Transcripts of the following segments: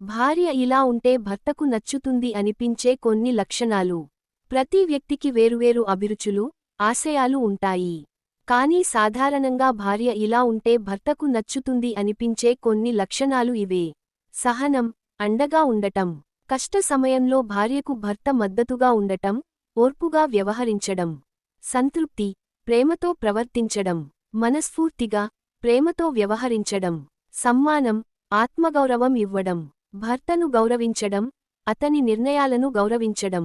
భార్య ఇలా ఉంటే భర్తకు నచ్చుతుంది అనిపించే కొన్ని లక్షణాలు. ప్రతి వ్యక్తికి వేరువేరు అభిరుచులు ఆశయాలు ఉంటాయి. కానీ సాధారణంగా భార్య ఇలా ఉంటే భర్తకు నచ్చుతుంది అనిపించే కొన్ని లక్షణాలు ఇవే. సహనం అండగా ఉండటం కష్ట సమయంలో భార్యకు భర్త మద్దతుగా ఉండటం ఓర్పుగా వ్యవహరించడం సంతృప్తి ప్రేమతో ప్రవర్తించడం మనస్ఫూర్తిగా ప్రేమతో వ్యవహరించడం సమ్మానం ఆత్మగౌరవం ఇవ్వడం. భర్తను గౌరవించడం అతని నిర్ణయాలను గౌరవించడం.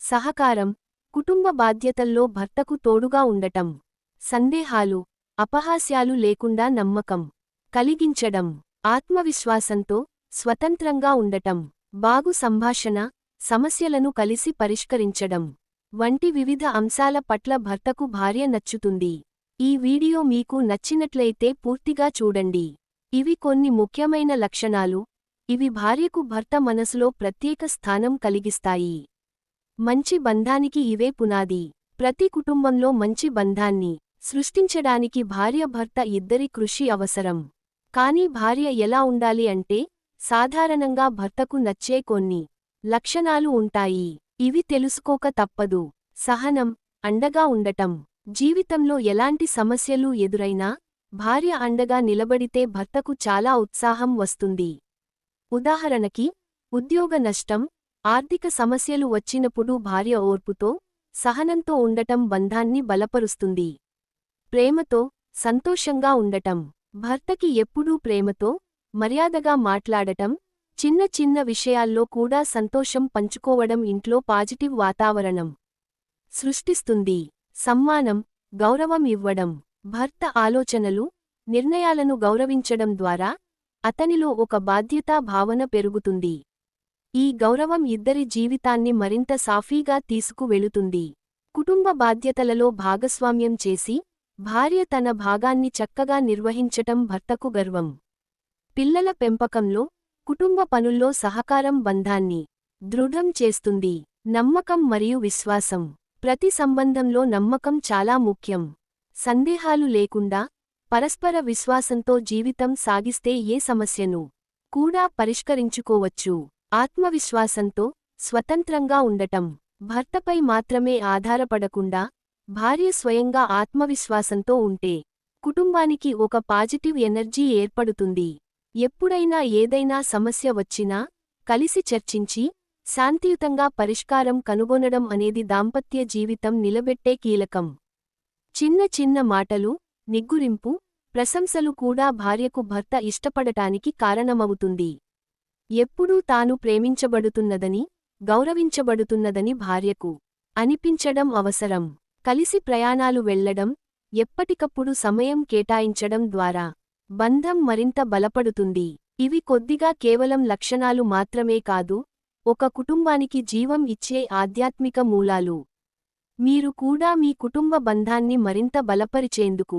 సహకారం కుటుంబ బాధ్యతల్లో భర్తకు తోడుగా ఉండటం. సందేహాలు అపహాస్యాలు లేకుండా నమ్మకం. కలిగించడం ఆత్మవిశ్వాసంతో స్వతంత్రంగా ఉండటం. బాగు సంభాషణ సమస్యలను కలిసి పరిష్కరించడం. వంటి వివిధ అంశాల పట్ల భర్తకు భార్య నచ్చుతుంది. ఈ వీడియో మీకు నచ్చినట్లయితే పూర్తిగా చూడండి. ఇవి కొన్ని ముఖ్యమైన లక్షణాలు. ఇవి భార్యకు భర్త మనసులో ప్రత్యేక స్థానం కలిగిస్తాయి. మంచి బంధానికి ఇవే పునాది. ప్రతి కుటుంబంలో మంచి బంధాన్ని సృష్టించడానికి భార్య భర్త ఇద్దరి కృషి అవసరం. కానీ భార్య ఎలా ఉండాలి అంటే సాధారణంగా భర్తకు నచ్చే కొన్ని లక్షణాలు ఉంటాయి. ఇవి తెలుసుకోక తప్పదు. సహనం అండగా ఉండటం. జీవితంలో ఎలాంటి సమస్యలు ఎదురైనా భార్య అండగా నిలబడితే భర్తకు చాలా ఉత్సాహం వస్తుంది. ఉదాహరణకి ఉద్యోగ నష్టం ఆర్థిక సమస్యలు వచ్చినప్పుడు భార్య ఓర్పుతో సహనంతో ఉండటం బంధాన్ని బలపరుస్తుంది. ప్రేమతో సంతోషంగా ఉండటం. భర్తకి ఎప్పుడూ ప్రేమతో మర్యాదగా మాట్లాడటం చిన్న చిన్న విషయాల్లో కూడా సంతోషం పంచుకోవడం ఇంట్లో పాజిటివ్ వాతావరణం సృష్టిస్తుంది. సమ్మానం గౌరవం ఇవ్వడం. భర్త ఆలోచనలు నిర్ణయాలను గౌరవించడం ద్వారా అతనిలో ఒక బాధ్యతా భావన పెరుగుతుంది. ఈ గౌరవం ఇద్దరి జీవితాన్ని మరింత సాఫీగా తీసుకువెళుతుంది కుటుంబ బాధ్యతలలో భాగస్వామ్యం చేసి భార్య తన భాగాన్ని చక్కగా నిర్వహించటం భర్తకు గర్వం. పిల్లల పెంపకంలో కుటుంబ పనుల్లో సహకారం బంధాన్ని దృఢం చేస్తుంది. నమ్మకం మరియు విశ్వాసం. ప్రతి సంబంధంలో నమ్మకం చాలా ముఖ్యం. సందేహాలు లేకుండా పరస్పర విశ్వాసంతో జీవితం సాగిస్తే ఏ సమస్యను కూడా పరిష్కరించుకోవచ్చు. ఆత్మవిశ్వాసంతో స్వతంత్రంగా ఉండటం. భర్తపై మాత్రమే ఆధారపడకుండా భార్య స్వయంగా ఆత్మవిశ్వాసంతో ఉంటే కుటుంబానికి ఒక పాజిటివ్ ఎనర్జీ ఏర్పడుతుంది. ఎప్పుడైనా ఏదైనా సమస్య వచ్చినా కలిసి చర్చించి శాంతియుతంగా పరిష్కారం కనుగొనడం అనేది దాంపత్య జీవితం నిలబెట్టే కీలకం. చిన్న చిన్న మాటలు నిగ్గురింపు ప్రశంసలు కూడా భార్యకు భర్త ఇష్టపడటానికి కారణమవుతుంది. ఎప్పుడూ తాను ప్రేమించబడుతున్నదని గౌరవించబడుతున్నదని భార్యకు అనిపించడం అవసరం. కలిసి ప్రయాణాలు వెళ్ళడం ఎప్పటికప్పుడు సమయం కేటాయించడం ద్వారా బంధం మరింత బలపడుతుంది. ఇవి కొద్దిగా కేవలం లక్షణాలు మాత్రమే కాదు ఒక కుటుంబానికి జీవం ఇచ్చే ఆధ్యాత్మిక మూలాలు. మీరు కూడా మీ కుటుంబ బంధాన్ని మరింత బలపరిచేందుకు